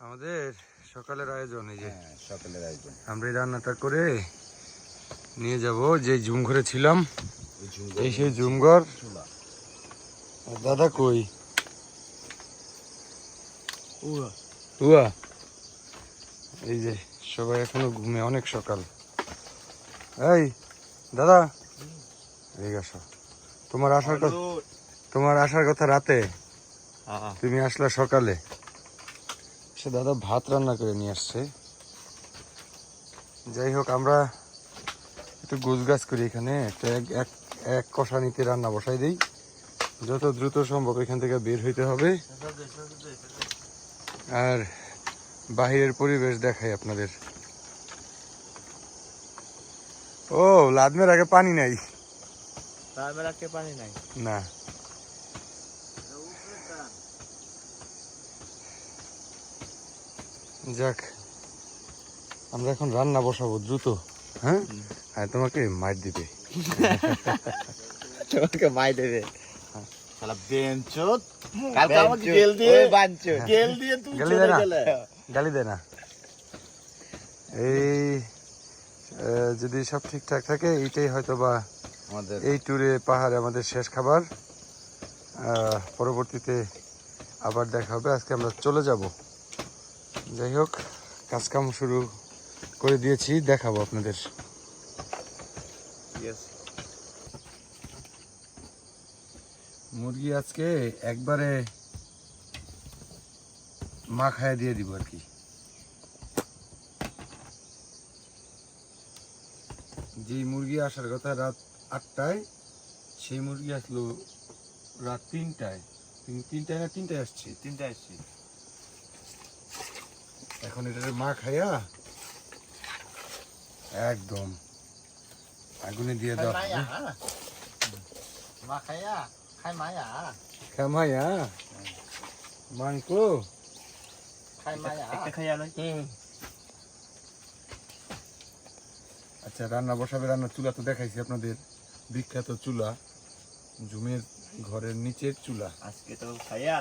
আমাদের সকালের আয়োজন এই যে। হ্যাঁ সকালের আয়োজন। আমরা এই রান্নাটা করে নিয়ে যাব যে জুম ঘরে ছিলাম। এই সেই জুম ঘর দাদা কই? উয়া। এই যে সবাই এখনও ঘুমে অনেক সকাল। এই দাদা। এই আসো। তোমার আসার কথা তোমার আসার কথা রাতে। তুমি আসলা সকালে। সে দাদা ভাত রান্না করে নিয়ে আসছে। যাই হোক আমরা একটু গোছ গাছ করি এখানে। একটা এক- এক এক কষানিতে রান্না বসাই দিই। যত দ্রুত সম্ভব এখান থেকে বের হইতে হবে। আর বাহিরের পরিবেশ দেখাই আপনাদের। ও লাদমের আগে পানি নাই? তারপর রাখতে পানি নাই? না। যাক আমরা এখন রান্না বসাবো দ্রুত হ্যাঁ? আর তোমাকে মার দিবে। তোমাকে মাই দেবে। শালা বেঞ্চত কালকে আমাকে দিয়ে বাঞ্চো। গেল দিয়ে তুমি চলে দে না। গেলে। গালি দে না? এই যদি সব ঠিকঠাক থাকে এইটাই হয়তো বা আমাদের এই ট্যুরে পাহাড়ে আমাদের শেষ খাবার। পরবর্তীতে আবার দেখা হবে। আজকে আমরা চলে যাব। যাই হোক কাজকাম শুরু করে দিয়েছি দেখাবো আপনাদের। মুরগি আজকে একবারে মা খাইয়ে দিয়ে দিব আর কি। যে মুরগি আসার কথা রাত আটটায় সেই মুরগি আসলো রাত তিনটায়। তিন- তিনটায় না তিনটায় আসছে? তিনটা আসছি। এখন এটা মা খাইয়া একদম আগুনে দিয়ে দাও। মা খায়া খাই মায়া। খামাইয়া মাংকো খাই মায়া। একটা খাইয়া লই। আচ্ছা রান্না বসাবে রান্নার চুলা তো দেখাইছি আপনাদের। বিখ্যাত চুলা জুমের ঘরের নিচের চুলা। আজকে তো খাইয়া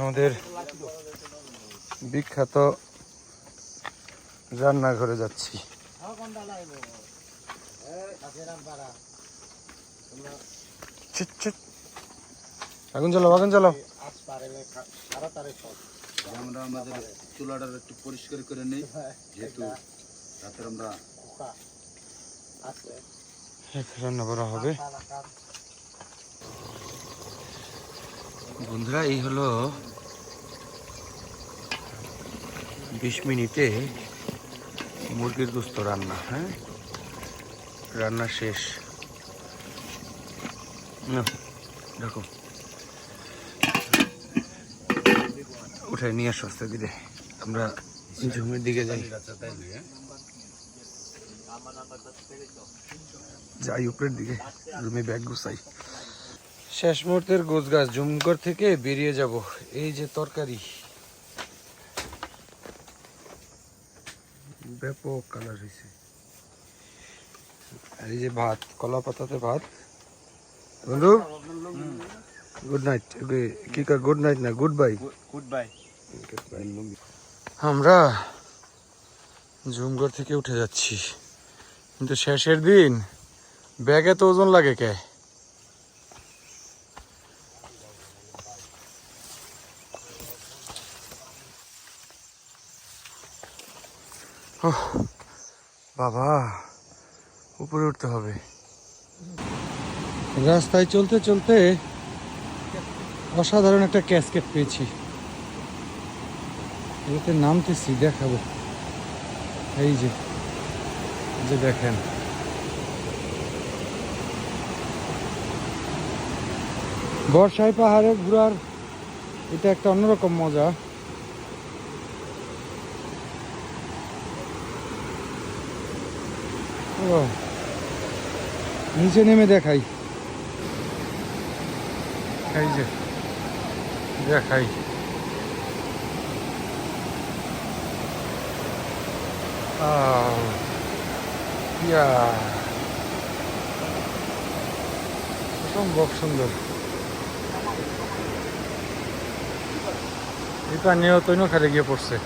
আমাদের বিখ্যাত রান্নাঘরে যাচ্ছি। আগুন জ্বালাও আগুন জ্বালাও। আমরা আমাদের চুলাটা একটু পরিষ্কার করে নেই যেহেতু রাতে আমরা রান্না করা হবে। বন্ধুরা এই হলো বিশ মিনিটে মুরগির গোস্ত রান্না হ্যাঁ? রান্না শেষ। নাও, দেখো। উঠে নিয়ে আসো আস্তে ধীরে আমরা জমির দিকে যাই। যাই উপরের দিকে রুমে ব্যাগ গুছাই। শেষ মুহূর্তের গোছ গাছ জুমঘর থেকে বেরিয়ে যাব। এই যে তরকারি। ব্যাপক কালার হয়েছে। আর এই যে ভাত কলা পাতাতে ভাত। বন্ধু? গুড নাইট কি কর গুড নাইট না গুড বাই গুড বাই আমরা জুমঘর থেকে উঠে যাচ্ছি। কিন্তু শেষের দিন ব্যাগে তো ওজন লাগে কে? বাবা, উপরে উঠতে হবে। রাস্তায় চলতে চলতে অসাধারণ একটা ক্যাসকেট পেয়েছি। এতে নামতেছি, দেখাবো। এই যে যে দেখেন। বর্ষায় পাহাড়ে ঘোরার এটা একটা অন্যরকম মজা। ও, নিচে নেমে দেখাই। এই যে দেখাই। Oh, yeah. অসম্ভব সুন্দর। এই পানিও তৈন খালে গিয়ে পড়ছে।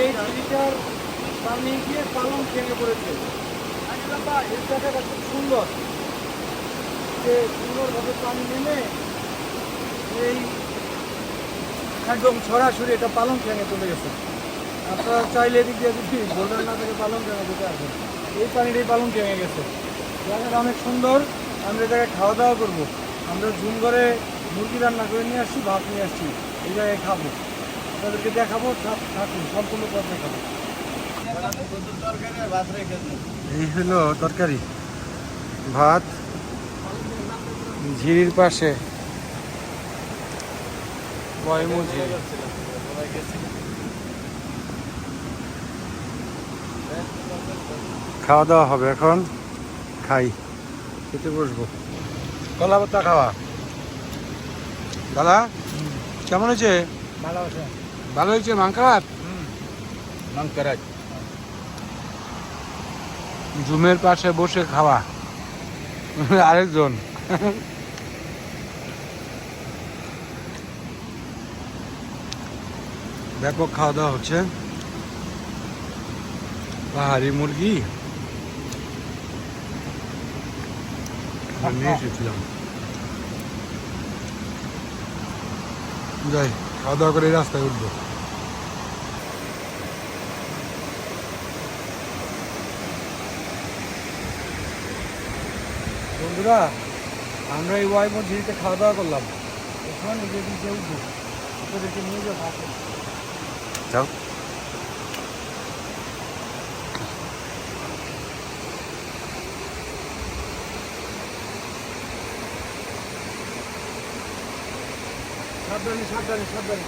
এই জিনিসটার পানি গিয়ে পালং ভেঙে পড়েছে। এই জায়গাটা খুব সুন্দর। যে সুন্দরভাবে পানি নেমে এই একদম সরাসরি এটা পালং ভেঙে চলে গেছে। আপনারা চাইলে এদিক দিয়ে যদি বোল্ডার না থেকে পালং ভেঙে যেতে আসবেন এই পানিটাই পালং ভেঙে গেছে। জায়গাটা অনেক সুন্দর। আমরা জায়গায় খাওয়া দাওয়া করব। আমরা জুম করে মুরগি রান্না করে নিয়ে আসছি, ভাত নিয়ে আসছি, এই জায়গায় খাব। তাদেরকে দেখাবো, থাক- থাকুন, সম্পূর্ণ পথ দেখাবো। এই হলো তরকারি। ভাত, ঝিরির পাশে। খাওয়া দাওয়া হবে এখন, খাই, খেতে বসবো। কলা পাতা খাওয়া। দাদা কেমন হয়েছে? ভালো আছে। ভালো হয়েছে জুমের পাশে বসে খাওয়া। আরেকজন। ব্যাপক খাওয়া দাওয়া হচ্ছে। পাহাড়ি মুরগি। নিয়ে এসেছিলাম। যাই খাওয়া দাওয়া করে এই রাস্তায় উঠবো। বন্ধুরা আমরা এই ওয়াই মসজিদে খাওয়া দাওয়া করলাম। এখন নিজেদের যে উঠবো। ওদেরকে নিয়ে যাব। যাও। সাবধানে সাবধানে সাবধানে।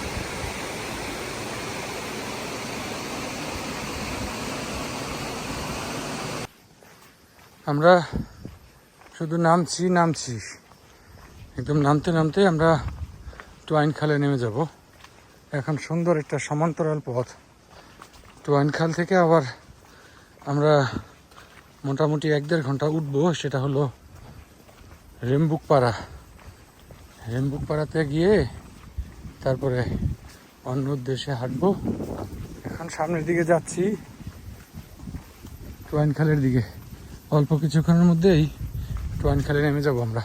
আমরা শুধু নামছি নামছি। একদম নামতে নামতে আমরা টোয়াইন খালে নেমে যাব। এখন সুন্দর একটা সমান্তরাল পথ। টোয়াইন খাল থেকে আবার আমরা মোটামুটি এক দেড় ঘণ্টা উঠবো, সেটা হলো রেমবুক পাড়া রেমবুক পাড়াতে গিয়ে তারপরে অন্য উদ্দেশ্যে হাঁটবো। এখন সামনের দিকে যাচ্ছি টোয়াইন খালের দিকে। অল্প কিছুক্ষণের মধ্যেই টোয়াইন খালে নেমে যাব আমরা।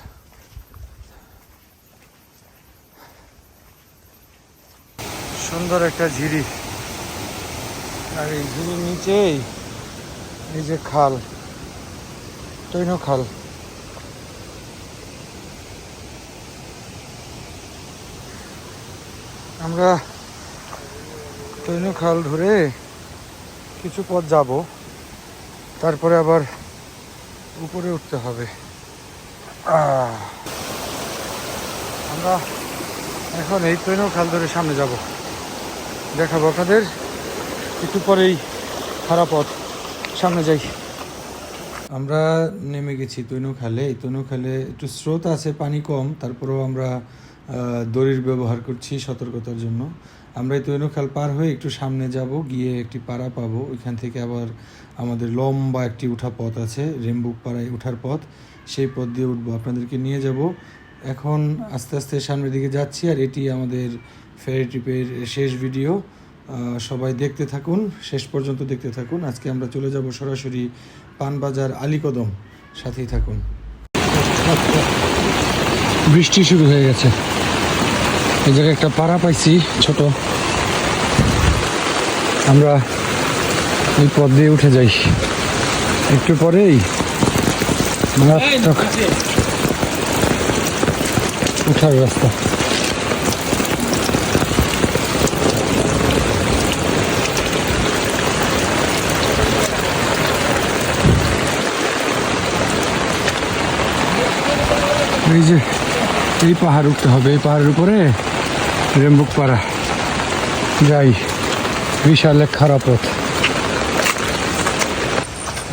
সুন্দর একটা ঝিরি। আর এই ঝিরির নিচেই এই যে খাল তৈন খাল আমরা তৈন খাল ধরে কিছু পথ যাব। তারপরে আবার উপরে উঠতে হবে। আমরা এখন এই ট্রেনও খাল ধরে সামনে যাব। দেখাবো আপনাদের। একটু পরেই খারাপ পথ। সামনে যাই। আমরা নেমে গেছি তৈনু খালে। তৈনু খালে একটু স্রোত আছে, পানি কম। তারপরেও আমরা দড়ির ব্যবহার করছি সতর্কতার জন্য। আমরা এই তৈনু খাল পার হয়ে একটু সামনে যাব, গিয়ে একটি পাড়া পাবো। ওইখান থেকে আবার আমাদের লম্বা একটি উঠা পথ আছে রেমবুক পাড়ায় ওঠার পথ। সেই পথ দিয়ে উঠবো, আপনাদেরকে নিয়ে যাব। এখন আস্তে আস্তে সামনের দিকে যাচ্ছি, আর এটি আমাদের ফেরি ট্রিপের শেষ ভিডিও। সবাই দেখতে থাকুন, শেষ পর্যন্ত দেখতে থাকুন। আজকে আমরা চলে যাব সরাসরি পানবাজার আলীকদম। সাথেই থাকুন। বৃষ্টি শুরু হয়ে গেছে। এই জায়গায় একটা পাড়া পাইছি ছোট। আমরা ওই পথ দিয়ে উঠে যাই। একটু পরেই মারাত্মক উঠার রাস্তা। এই যে এই পাহাড় উঠতে হবে এই পাহাড়ের উপরে রেম্বুক পাড়া যাই বিশাল এক খারাপ পথ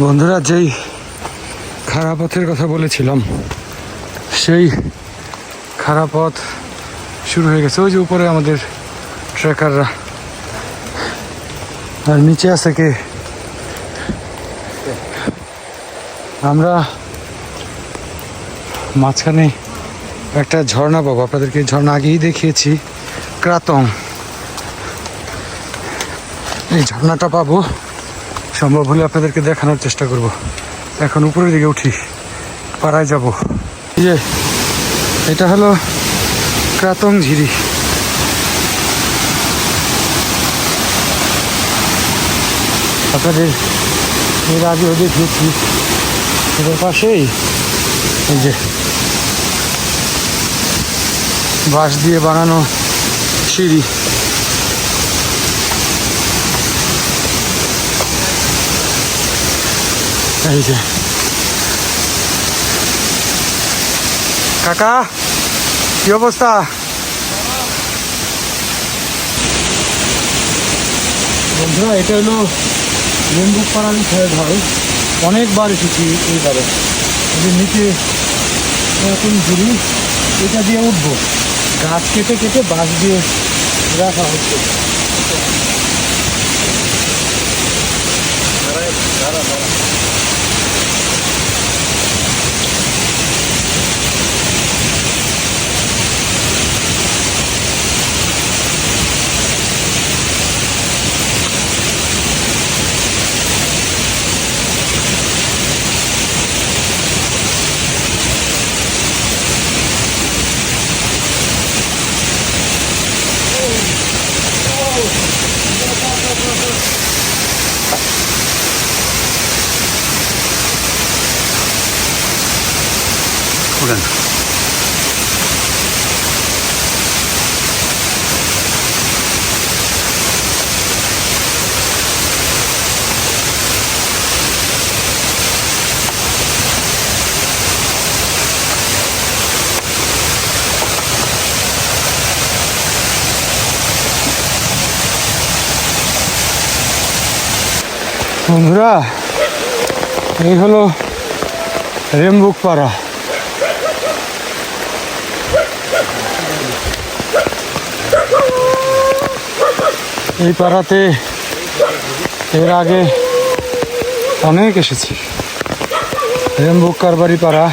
বন্ধুরা যেই খারাপ পথের কথা বলেছিলাম সেই খারাপ পথ শুরু হয়ে গেছে ওই যে উপরে আমাদের ট্রেকাররা আর নিচে আছে কে আমরা মাঝখানে একটা ঝর্ণা পাবো আপনাদেরকে ঝর্ণা আগেই দেখিয়েছি। ক্রাতং এই ঝর্ণাটা পাবো। সম্ভব হলে আপনাদেরকে দেখানোর চেষ্টা করব। এখন উপরের দিকে উঠি। পাড়ায় যাব। যে, এটা হলো ক্রাতং ঝিরি। আপনাদের এর আগেও দেখিয়েছি। এদের পাশেই এই যে বাঁশ দিয়ে বানানো সিঁড়ি এই যে কাকা কি অবস্থা বন্ধুরা, এটা হলো লেম্বু পাড়ালি সাহেব হয় অনেকবার এসেছি এইবারে। এদের নিচে এরকম ঝুড়ি, এটা দিয়ে উঠবো। গাছ কেটে কেটে বাঁশ দিয়ে グラファー落ちてる。ならならなら。বন্ধুরা, এই হলো রেমবুক পাড়া এই পাড়াতে এর আগে অনেক এসেছি। রেমবুক কারবারি পাড়া।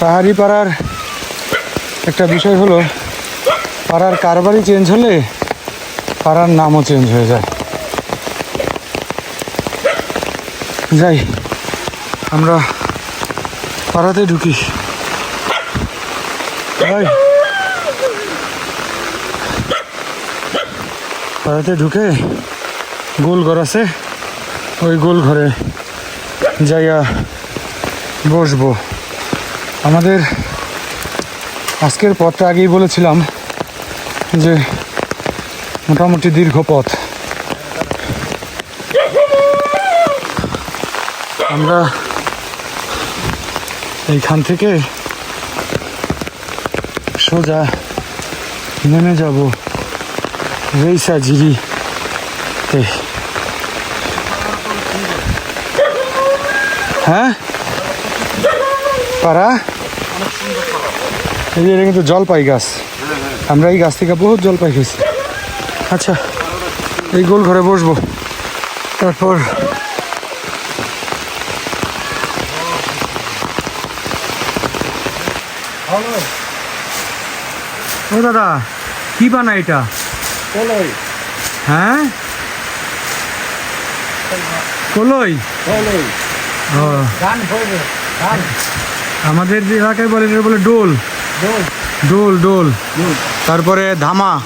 পাহাড়ি পাড়ার একটা বিষয় হলো, পাড়ার কারবারি চেঞ্জ হলে পাড়ার নামও চেঞ্জ হয়ে যায়। যাই, আমরা পাড়াতে ঢুকি। পাড়াতে ঢুকে গোল ঘর আছে। ওই গোল ঘরে যাইয়া বসবো। আমাদের আজকের পথটা আগেই বলেছিলাম যে মোটামুটি দীর্ঘ পথ। আমরা এইখান থেকে সোজা নেমে যাব রেইসা ঝিরিতে হ্যাঁ? পাড়া? এই এটা কিন্তু জলপাই গাছ। আমরা এই গাছ থেকে বহুত জলপাই খেয়েছি। আচ্ছা এই গোল ঘরে বসবো। তারপর ও দাদা কি বানা এটা? কলই। হ্যাঁ? কলই? কলই। ও। আমাদের যে এলাকায় বলে এটা বলে ডোল ডোল। ডোল। তারপরে ধামা।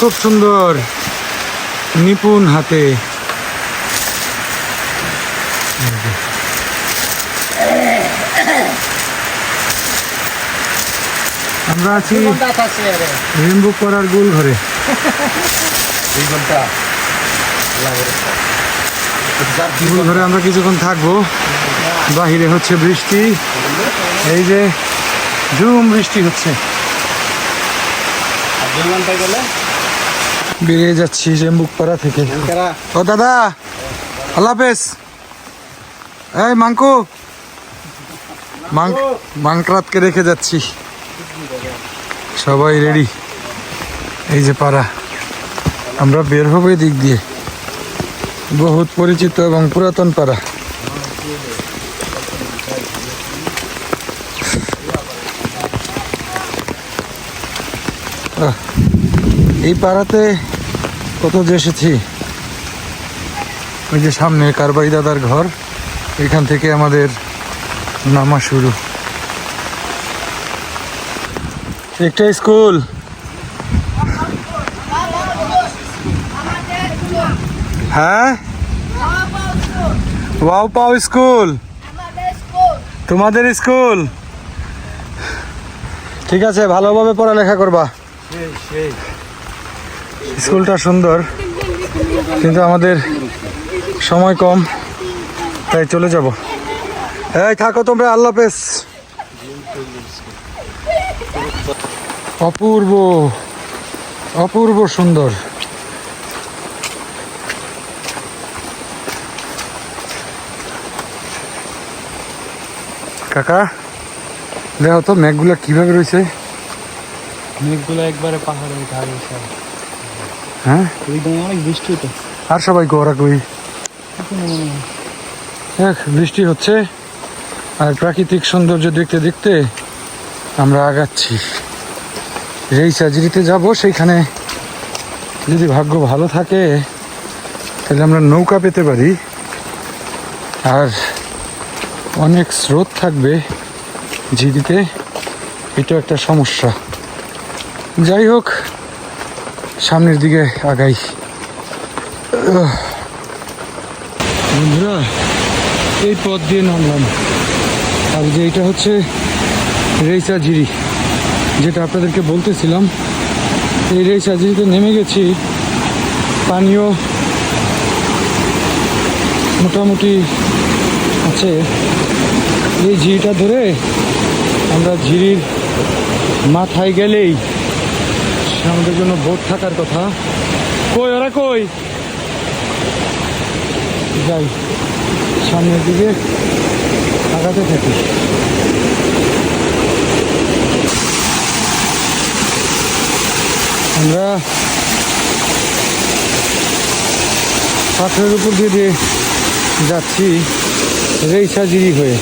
খুব সুন্দর। নিপুণ হাতে। আমরা আছি রেমবুক করার গোল ঘরে। গোল ঘরে আমরা কিছুক্ষণ থাকব। বাহিরে হচ্ছে বৃষ্টি। এই যে ঝুম বৃষ্টি হচ্ছে। বেরিয়ে যাচ্ছি রেমবুক পাড়া থেকে। ও দাদা আল্লাহ হাফেজ। এই মাংকু। মাংক। মাংকরাতকে রেখে যাচ্ছি। সবাই রেডি এই যে পাড়া। আমরা বের হব দিক দিয়ে। বহুত পরিচিত এবং পুরাতন পাড়া। এই পাড়াতে কত যে এসেছি। ওই যে সামনে কারবাই দাদার ঘর। এখান থেকে আমাদের নামা শুরু। একটা স্কুল। হ্যাঁ? ওয়াও পাও স্কুল। তোমাদের স্কুল? ঠিক আছে, ভালোভাবে পড়ালেখা করবা। স্কুলটা সুন্দর, কিন্তু আমাদের সময় কম, তাই চলে যাব। এই থাকো তোমরা, আল্লাহ হাফেজ। অপূর্ব অপূর্ব সুন্দর। কাকা দেখো তো মেঘগুলা কীভাবে রয়েছে? মেঘগুলো একবারে পাহাড়ের হ্যাঁ? অনেক বৃষ্টি হতো আর সবাই গোরা কই? দেখ বৃষ্টি হচ্ছে আর প্রাকৃতিক সৌন্দর্য দেখতে দেখতে আমরা আগাচ্ছি। যেই চাজরিতে যাব, সেইখানে যদি ভাগ্য ভালো থাকে, তাহলে আমরা নৌকা পেতে পারি। আর অনেক স্রোত থাকবে ঝিরিতে এটা একটা সমস্যা। যাই হোক, সামনের দিকে আগাই। বন্ধুরা, এই পথ দিয়ে নামলাম। আর যে এটা হচ্ছে রেইসাজিরি যেটা আপনাদেরকে বলতেছিলাম, এই রেইসাজিরিতে নেমে গেছি। পানীয় মোটামুটি আছে। এই ঝিরিটা ধরে আমরা ঝিরির মাথায় গেলেই আমাদের জন্য বোট থাকার কথা। কই, ওরা কই? যাই, সামনের দিকে আগাতে থাকি। আমরা পাথরের উপর দিয়ে যাচ্ছি রেইসাজিরি হয়ে।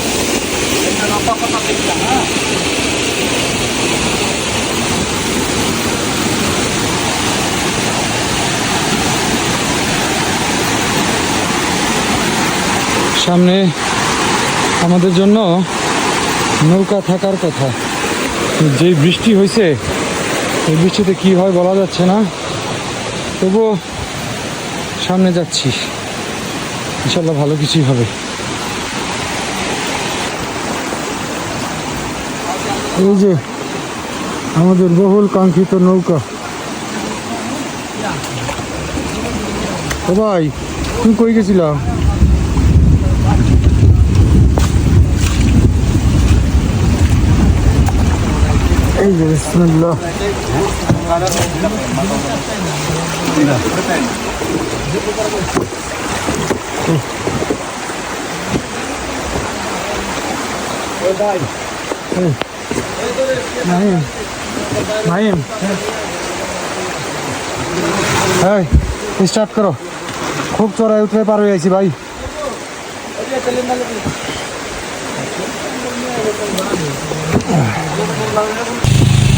সামনে আমাদের জন্য নৌকা থাকার কথা। যে বৃষ্টি হয়েছে এই বৃষ্টিতে কি হয় বলা যাচ্ছে না। তবুও সামনে যাচ্ছি। ইনশাল্লাহ ভালো কিছুই হবে। এই যে আমাদের বহুল কাঙ্ক্ষিত নৌকা। ও ভাই তুই কই গেছিলাম এই যে নাহিম স্টার্ট করো। খুব চড়াই পার হয়ে আছি ভাই।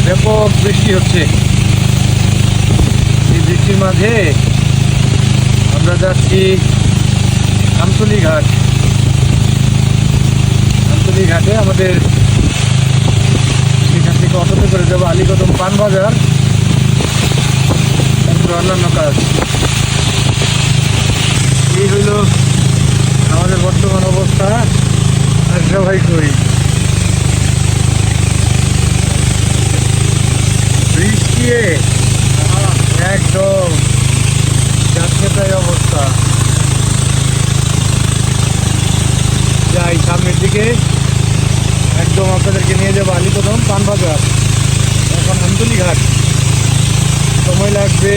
ব্যাপক বৃষ্টি হচ্ছে। এই বৃষ্টির মাঝে আমরা যাচ্ছি আমতলি ঘাট। আমতলি ঘাটে আমাদের সেখান থেকে অটোতে করে যাব আলীকদম পান বাজার। তারপর অন্যান্য কাজ। এই হইল আমাদের বর্তমান অবস্থা। আর সবাই করি। বৃষ্টিয়ে একদম যাচ্ছে তাই অবস্থা। যাই, সামনের দিকে একদম আপনাদেরকে নিয়ে যাব আলীকদম পানবাজার। এখন আমতলি সময় লাগবে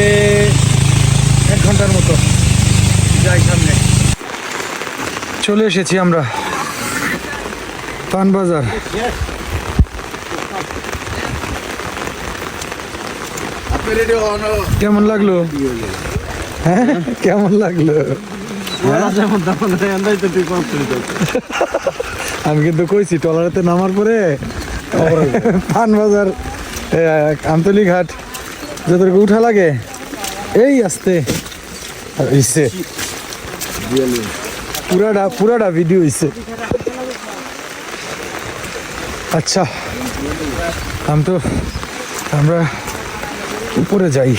এক ঘণ্টার মতো। যাই, সামনে। চলে এসেছি আমরা, পানবাজার। কেমন লাগল? হ্যাঁ? কেমন লাগল? আমি কিন্তু কইছি টলারেতে নামার পরে পান বাজার এ, আমতলি ঘাট যতটুকু উঠা লাগে এই আসতে। ইসে পুরাটা পুরাটা ভিডিও হইছে। আচ্ছা আমি তো আমরা উপরে যাই।